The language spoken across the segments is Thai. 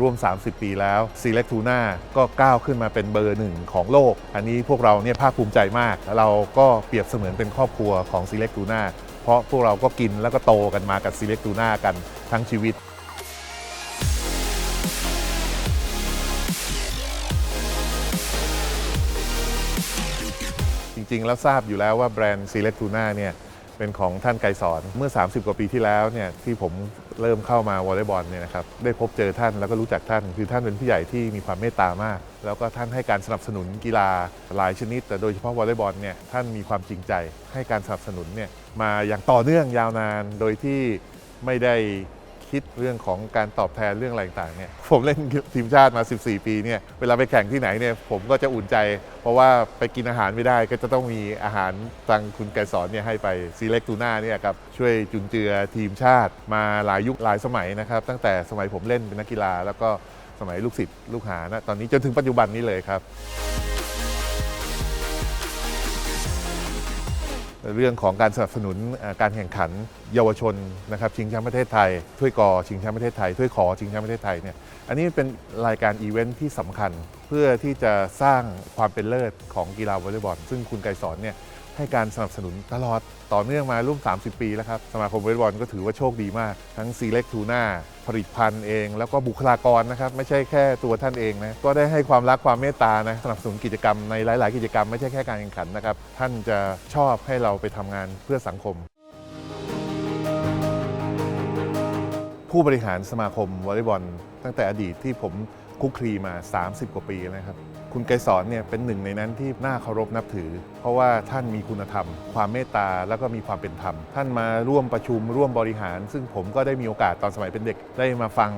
ร่วม 30 ปีแล้ว Select Tuna ก็ก้าวขึ้นมาเป็นเบอร์หนึ่งของโลก อันนี้พวกเราเนี่ยภาคภูมิใจมากแล้วเราก็เปรียบเสมือนเป็นครอบครัวของ Select Tuna เพราะพวกเราก็กินแล้วก็โตกันมากับ Select Tuna กันทั้งชีวิตจริงๆ แล้วทราบอยู่แล้วว่าแบรนด์ Select Tuna เนี่ยเป็นของท่านไกรสอนเมื่อ 30 กว่าปีที่แล้วเนี่ยที่ผม เริ่มเข้ามาวอลเลย์บอลเนี่ยนะครับได้พบเจอท่านแล้วก็รู้จักท่าน คือท่านเป็นผู้ใหญ่ที่มีความเมตตามาก แล้วก็ท่านให้การสนับสนุนกีฬาหลายชนิด แต่โดยเฉพาะวอลเลย์บอลเนี่ยท่านมีความจริงใจให้การสนับสนุนเนี่ยมาอย่างต่อเนื่องยาวนานโดยที่ไม่ได้ คิดเรื่องของการตอบแทนเรื่องอะไรต่างๆเนี่ยผมเล่นทีมชาติมา 14 ปีเนี่ยเวลาไปแข่งที่ไหนเนี่ยผมก็จะอุ่นใจ เพราะว่าไปกินอาหารไม่ได้ก็จะต้องมีอาหารทางคุณไกรสอนเนี่ยให้ไปซีเล็กตูน่าเนี่ยครับช่วยจุนเจือทีมชาติมาหลายยุคหลายสมัยนะครับ ตั้งแต่สมัยผมเล่นเป็นนักกีฬา แล้วก็สมัยลูกศิษย์ลูกหานะตอนนี้จนถึงปัจจุบันนี้เลยครับ เรื่องของการสนับสนุนการแข่งขันเยาวชนนะครับชิงแชมป์ประเทศไทยถ้วยกอชิงแชมป์ประเทศไทยถ้วยขอชิงแชมป์ประเทศไทยเนี่ยอันนี้เป็นรายการอีเวนท์ที่สำคัญ เพื่อที่จะสร้างความเป็นเลิศของกีฬาวอลเลย์บอลซึ่งคุณไกรสอนเนี่ย ให้การสนับสนุนตลอดต่อเนื่องมาร่วม 30 ปีแล้วครับ สมาคมวอลเลย์บอลก็ถือว่าโชคดีมาก ทั้ง Select Tuna ผลิตภัณฑ์เอง แล้วก็บุคลากรนะครับ ไม่ใช่แค่ตัวท่านเองนะ ก็ได้ให้ความรักความเมตตานะ สนับสนุนกิจกรรมในหลาย ๆ กิจกรรมไม่ใช่แค่การแข่งขันนะครับ ท่านจะชอบให้เราไปทำงานเพื่อสังคมผู้บริหารสมาคมวอลเลย์บอลตั้งแต่อดีตที่ผมคุกคลีมา 30 กว่าปีนะครับ คุณไกรสอนเนี่ยเป็นหนึ่งในนั้นที่น่าเคารพนับถือ เพราะว่าท่านมีคุณธรรม ความเมตตาแล้วก็มีความเป็นธรรม ท่านมาร่วมประชุมร่วมบริหาร ซึ่งผมก็ได้มีโอกาสตอนสมัยเป็นเด็ก ได้มาฟัง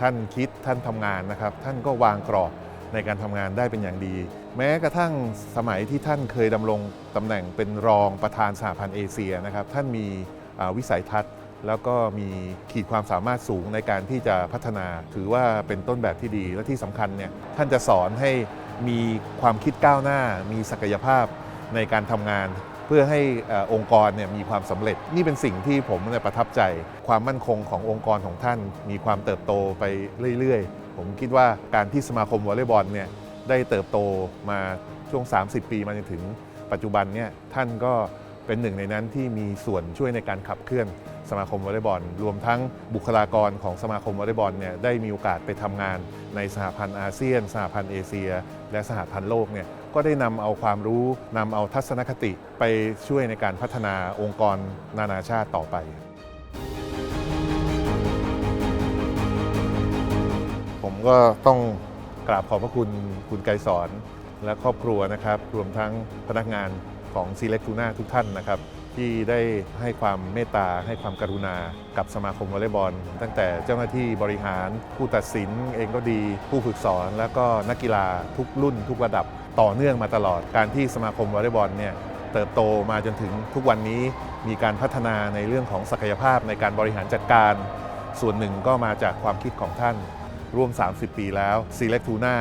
ท่านคิดท่านทำงานนะครับ ท่านก็วางกรอบในการทำงานได้เป็นอย่างดี แม้กระทั่งสมัยที่ท่านเคยดำรงตำแหน่งเป็นรองประธานสหพันธ์เอเชียนะครับท่านมีวิสัยทัศน์แล้วก็มีขีดความสามารถสูงในการที่จะพัฒนา ถือว่าเป็นต้นแบบที่ดีและที่สำคัญเนี่ยท่านจะสอนให้ มีความคิดก้าวหน้า มีศักยภาพในการทำงาน เพื่อให้ออองค์กรเนี่ยมีความสำเร็จ นี่เป็นสิ่งที่ผมเนี่ยประทับใจ ความมั่นคงขององค์กรของท่าน มีความเติบโตไปเรื่อยๆ ผมคิดว่าการที่สมาคมวอลเลย์บอลเนี่ยได้เติบโตมาช่วง 30 ปีมาจนถึงปัจจุบันเนี่ยท่านก็เป็นหนึ่งในนั้นที่มีส่วนช่วยในการขับเคลื่อน สมาคมวอลเลย์บอล รวมทั้งบุคลากรของสมาคมวอลเลย์บอลเนี่ยได้มีโอกาสไปทำงานในสหพันธ์อาเซียน สหพันธ์เอเชีย และสหพันธ์โลกเนี่ยก็ได้นำเอาความรู้นำเอาทัศนคติไปช่วยในการพัฒนาองค์กรนานาชาติต่อไปผมก็ต้องกราบขอบพระคุณคุณไกรสอนและครอบครัวนะครับ รวมทั้งพนักงานของ Select Tuna ทุกท่านนะครับ ที่ได้ให้ความเมตตาให้ความกรุณากับสมาคมวอลเลย์บอล ตั้งแต่เจ้าหน้าที่บริหารผู้ตัดสินเองก็ดี ผู้ฝึกสอน แล้วก็นักกีฬาทุกรุ่น ทุกระดับต่อเนื่องมาตลอดการที่สมาคมวอลเลย์บอลเนี่ยเติบโตมาจนถึงทุกวันนี้มีการพัฒนาในเรื่องของศักยภาพในการบริหารจัดการ ส่วนหนึ่งก็มาจากความคิดของท่านร่วม 30 ปีแล้ว Select Tuna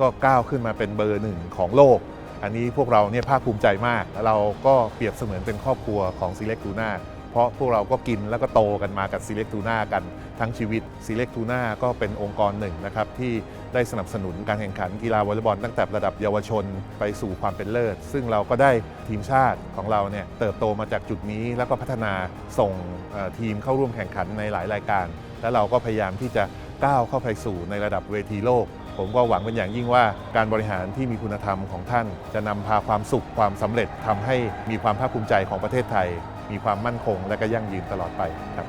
ก็ก้าวขึ้นมาเป็นเบอร์หนึ่งของโลก อันนี้พวกเราเนี่ยภาคภูมิใจมาก เราก็เปรียบเสมือนเป็นครอบครัวของ Select Tuna เพราะพวกเราก็กินแล้วก็โตกันมากับ Select Tuna กันทั้งชีวิต Select Tuna ก็เป็นองค์กรหนึ่งนะครับที่ได้สนับสนุนการแข่งขันกีฬาวอลเลย์บอลตั้งแต่ระดับเยาวชนไปสู่ความเป็นเลิศ ซึ่งเราก็ได้ทีมชาติของเราเนี่ยเติบโตมาจากจุดนี้แล้วก็พัฒนาส่งทีมเข้าร่วมแข่งขันในหลายรายการ และเราก็พยายามที่จะก้าวเข้าไปสู่ในระดับเวทีโลก ผมก็หวังเป็นอย่างยิ่งว่าการบริหารที่มีคุณธรรมของท่าน จะนำพาความสุขความสำเร็จทำให้มีความภาคภูมิใจของประเทศไทย มีความมั่นคงและก็ยั่งยืนตลอดไปครับ